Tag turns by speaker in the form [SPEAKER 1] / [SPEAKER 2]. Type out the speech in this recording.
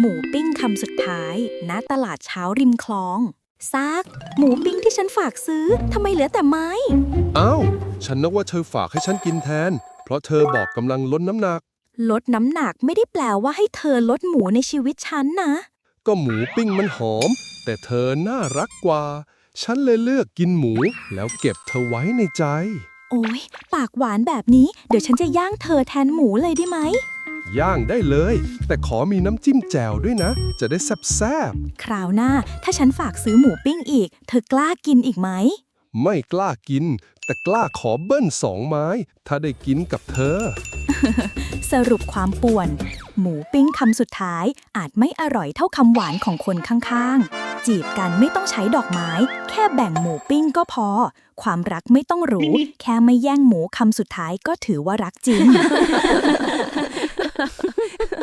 [SPEAKER 1] หมูปิ้งคำสุดท้ายณตลาดเช้าริมคลองซากหมูปิ้งที่ฉันฝากซื้อทำไมเหลือแต่ไม้
[SPEAKER 2] อ้าว ฉันนึกว่าเธอฝากให้ฉันกินแทน เพราะเธอบอกกำลังลดน้ำหนัก
[SPEAKER 1] ลดน้ำหนักไม่ได้แปลว่าให้เธอลดหมูในชีวิตฉันนะ
[SPEAKER 2] ก็หมูปิ้งมันหอม แต่เธอน่ารักกว่า ฉันเลยเลือกกินหมู แล้วเก็บเธอไว้ในใจ
[SPEAKER 1] โอ้ยปากหวานแบบนี้ เดี๋ยวฉันจะย่างเธอแทนหมูเลยได้ไหม
[SPEAKER 2] ย่างได้เลย แต่ขอมีน้ำจิ้มแจ่วด้วยนะ จะได้แซ่บ
[SPEAKER 1] คราวหน้าถ้าฉันฝากซื้อหมูปิ้งอีก เธอกล้ากินอีกไหม
[SPEAKER 2] ๆไม่กล้ากิน แต่กล้าขอเบิ้ลสองไม้ ถ้าได้กินกับเธอ
[SPEAKER 1] สรุปความป่วน หมูปิ้งคำสุดท้ายอาจไม่อร่อยเท่าคำหวานของคนข้างๆ จีบกันไม่ต้องใช้ดอกไม้ แค่แบ่งหมูปิ้งก็พอ ความรักไม่ต้องหรู แค่ไม่แย่งหมูคำสุดท้ายก็ถือว่ารักจริง